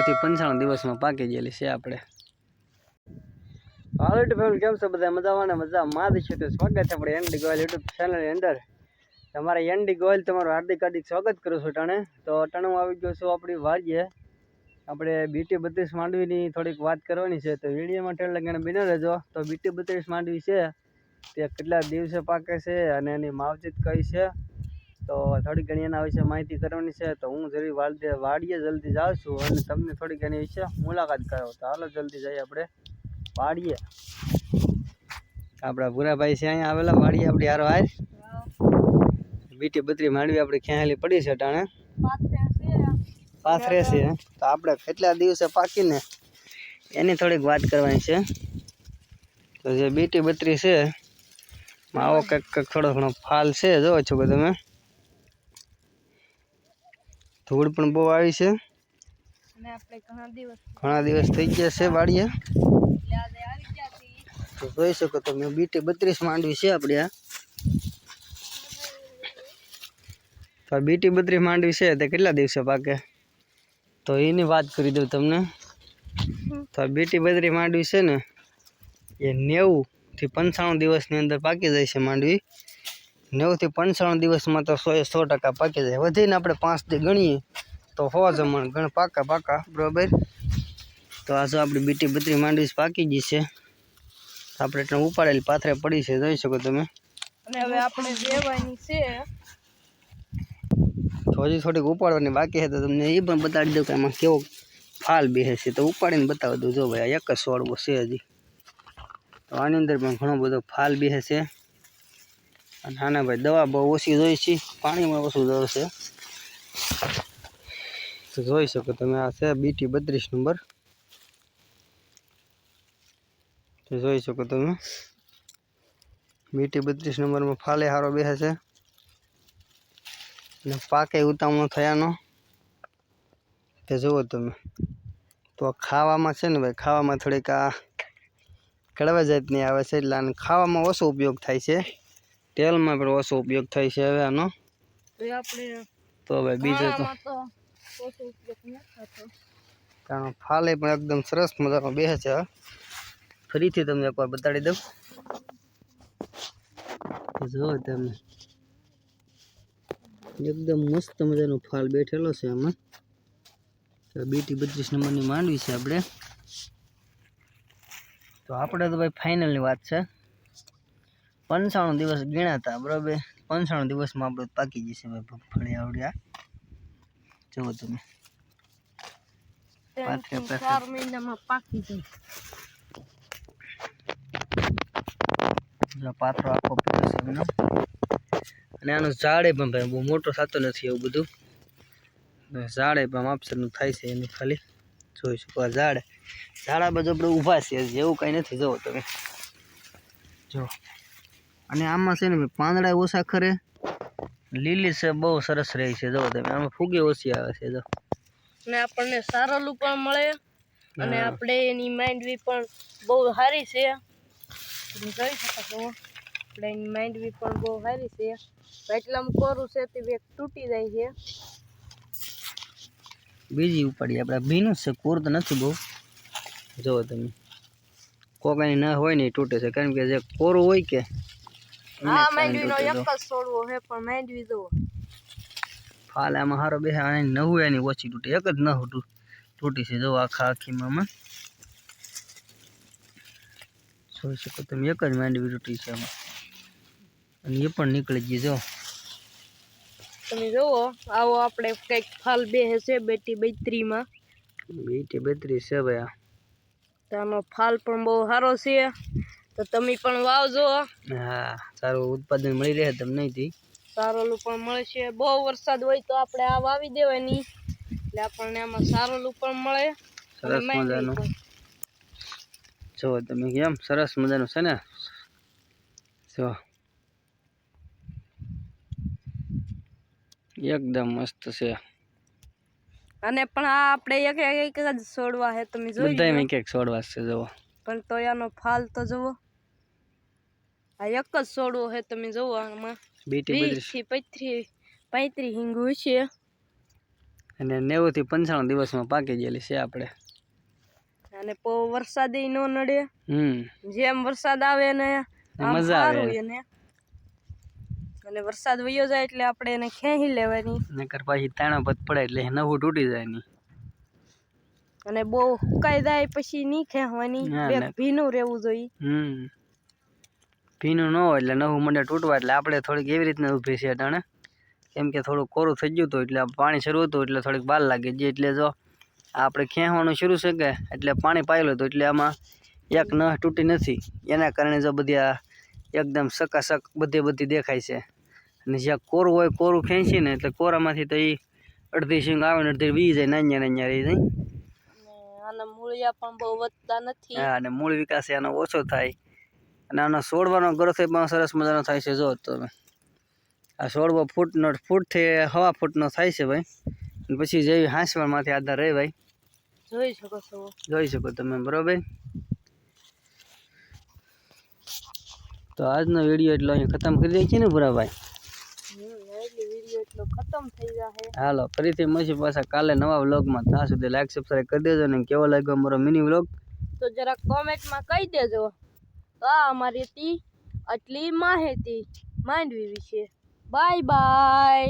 નેવુંથી પંચાણું દિવસમાં પાકી ગયેલી છે આપણે. હાલો ફેમિલી કેમ છો બધા? મજામાં મજા? માં છે તો સ્વાગત છે આપણે એનડી ગોયલ યુટ્યુબ ચેનલની અંદર. તમારા એનડી ગોયલ તમારું હાર્દિક હાર્દિક સ્વાગત કરું છું ટાણે. તો ટાણે હું આવી ગયો છું આપણી વાડીએ. આપણે બીટી બત્રીસ માંડવીની થોડીક વાત કરવાની છે. તો વિડીયોમાં ટેલ લગાને બિને રહેજો. તો બીટી બત્રીસ માંડવી છે. તે કેટલા દિવસે પાકે છે અને એની માવજત કઈ છે? તો થોડી ઘણી એના વિશે માહિતી કરવાની છે, તો હું જરી વાડીએ વાડીએ જલ્દી જાઉં છું અને તમને થોડી ઘણી વિશે મુલાકાત કરાવો. તો હાલો જલ્દી જઈએ આપણે વાડીએ. આપણા ભૂરાભાઈ છે અહીંયા આવેલા, વાડીએ આપણી હારો હાર બીટી બત્રી માંડવી આપણી ખેંચેલી પડી છે, ટાણે? પાથરે છે તો આપણે કેટલા દિવસે પાકીને એની થોડીક વાત કરવાની છે. તો જે બીટી બત્રી છે આવો કંઈક કંઈક થોડો ઘણો ફાલ છે, જોવો છો કે તમે? ધૂળ પણ બહુ આવી છે. ઘણા દિવસ થઈ ગયા છે વાડીએ. તો જોઈ શકો તમે બીટી બત્રીસ માંડવી છે આપણે આ. તો આ બીટી બત્રીસ માંડવી છે તે કેટલા દિવસે પાકે? તો એની વાત કરી દઉં તમને. તો આ બીટી બત્રીસ માંડવી છે ને એ નેવું થી પંચાણું દિવસની અંદર પાકી જાય છે માંડવી. નેવુંથી પંચાવન દિવસમાં તો સો સો ટકા પાકી જાય. વધીને આપણે પાંચ દી ગણીએ તો હોવા જમણ ગણ પાકા પાકા બરાબર? તો આ જો આપણી બીટી બત્રી માંડવી પાકી ગઈ છે. આપણે એટલે ઉપાડેલી પાથરે પડી છે જોઈ શકો તમે. અને હવે આપણે વેવાની છે. હજી થોડીક ઉપાડવાની બાકી છે તો તમને એ પણ બતાડી દઉં કે એમાં કેવો ફાલ બેસે છે. તો ઉપાડીને બતાવી દઉં. જો ભાઈ એક જ સોળવો છે હજી. તો આની અંદર પણ ઘણો બધો ફાલ બેસે છે. અને ના ભાઈ દવા બહુ ઓછી જોઈ છે. પાણીમાં ઓછું દવા છે. તો જોઈ શકો તમે આ છે બીટી બત્રીસ નંબર. જોઈ શકો તમે. બીટી બત્રીસ નંબરમાં ફાલે હારો બેસે છે. અને પાકે ઉતામણો થયાનો. તે જુઓ તમે. તો ખાવામાં છે ને ભાઈ, ખાવામાં થોડીક આ કડવા જાતની આવે છે એટલે આને ખાવામાં ઓછો ઉપયોગ થાય છે. તેલમાં પણ ઓછો ઉપયોગ થાય છે હવે આનો. તો હવે બીજો તો કારણ ફાલે પણ એકદમ સરસ મજાનો બેસે છે. ફરીથી તમને એકવાર બતાડી દઉં. જો તમે. એકદમ મસ્ત મજાનો ફાલ બેઠેલો છે આમાં. બીટી બત્રીસ નંબરની માંડવી છે આપણે. તો આપણે તો ભાઈ ફાઇનલની વાત છે. પંચાણું દિવસ ગીણાતા બરાબર? પંચાણું દિવસમાં આપણે પાકી જશે ભાઈ મગફળી આવડ્યા. જુઓ તમે. ચાર મહિનામાં પાકી જાય. એટલે પાથરો આખો પડ્યો છે એમનો. અને આનું ઝાડે પણ ભાઈ બહુ મોટો થતો નથી એવું બધું. ઝાડે પણ માપસરનું થાય છે એનું ખાલી. જોઈ શકો આ ઝાડ. ઝાડા બાજુ આપણે ઊભા છે જેવું એવું કાંઈ નથી. જોવો તમે. જો અને આમાં છે ને પાંદડા ઓછા ખરે. લીલી છે બહુ સરસ રહી છે જો તમે આમાં ફૂગે ઓછી આવે છે જો. અને આપણને સારલું પણ મળે અને આપણે એની માઇન્ડવી પણ બહુ સારી છે. તમે જોઈ શકો છો. આપણે એની માઇન્ડવી પણ બહુ સારી છે. એટલામાં કોરું છે તે વેગ તૂટી જાય છે. બીજી ઉપાડી આપણે ભીનું છે કોર તો નથી બહુ. જુઓ તમે. કોકાની ના હોય ને એ તૂટે છે. કારણ કે જે કોરું હોય કે હા કારણે એક જ છોડવો છે પણ માંડવી આમાં નવું એની ઓછી તૂટી. એક જ ન તૂટી છે. જો આખા આખીમાં આમાં. જોઈ શકો તમે એક જ માંડવી તૂટી છે આમાં. અને એ પણ નીકળી ગઈ જો. તમે જુઓ આવો આપણે કંઈક ફાલ બે છે બેટી બૈત્રીમાં. બેટી બત્રીસ છે ભાઈ આ. તો ફાલ પણ બહુ સારો છે. તો તમે પણ વાવજો. હા સારું ઉત્પાદન મળી રહે તમને સારું સારોલું પણ મળશે. બહુ વરસાદ હોય તો આપણે આ વાવી દેવાની. એટલે આપણને આમાં સારું પણ મળે. સરસ મજાનું. જો તમે કેમ? સરસ મજાનું છે ને? જો. એકદમ મસ્ત છે. અને પણ આ આપણે એક એક જ છોડવા છે તમે જોઈ બધા એક એક છોડવા છે જુઓ. પણ તો આનો ફાલ તો જુઓ. આ એક જ છોડવો છે તમે જુઓ આમાં. બીટી વીસ બત્રીસથી પૈત્રીસ પૈત્રીસ છે. અને નેવુંથી પંચાણું દિવસમાં પાકી ગયેલી છે આપણે. અને પો વરસાદ ન નડે. હમ. જેમ વરસાદ આવે ને મજા આવે. એને. અને વરસાદ વયો જાય એટલે આપણે એને ખેંચી લેવાની. નકર પાછી તાણા પત પડે એટલે નવું તૂટી જાય નહીં અને બહુ સુકાઈ જાય પછી નહીં ખેંચવાની. ના, બે ના. ભીનું રહેવું જોઈએ. ભીનું ન હોય એટલે નવું મંડળ તૂટવા એટલે આપણે થોડીક એવી રીતના ઊભી છે અટાણે. કેમ કે થોડું કોરું થઈ ગયું હતું એટલે પાણી શરૂ હતું એટલે થોડીક બાર લાગી ગઈ એટલે જો આપણે ખેંચવાનું શરૂ છે કે એટલે પાણી પાયેલું હતું એટલે આમાં એક નહ તૂટી નથી. એના કારણે જો બધી આ એકદમ સકાસક બધી બધી દેખાય છે. અને જ્યાં કોરું હોય કોરું ખેંચી ને એટલે કોરામાંથી તો એ અડધી સિંગ આવે ને અડધી વી જાય નાન્યા નાન્યા રહી જાય. અને મૂળિયા પણ બહુ વધતા નથી. હા અને મૂળ વિકાસ એનો ઓછો થાય. અને આનો છોડવાનો ગ્રોથ પણ સરસ મજાનો થાય છે જો તમે. આ છોડવો ફૂટનો ફૂટથી હવા ફૂટનો થાય છે ભાઈ. પછી જેવી હાંસવાળમાંથી આધાર રહે ભાઈ. જોઈ શકો છો. જોઈ શકો તમે બરોબર? તો આજનો વીડિયો એટલો અહીં ખતમ કરી દઈએ છીએ ને ભૂરાભાઈ? એટલે ખતમ થઈ જશે હાલો ફરીથી મળીશું પાછા કાલે નવા વ્લોગમાં. ત્યાં સુધી લાઈક સબસ્ક્રાઈબ કરી દેજો ને કેવો લાગ્યો અમારો મિની વ્લોગ? તો જરા કોમેન્ટમાં કહી દેજો આ અમારી હતી આટલી માહિતી માંડવી વિશે. Bye bye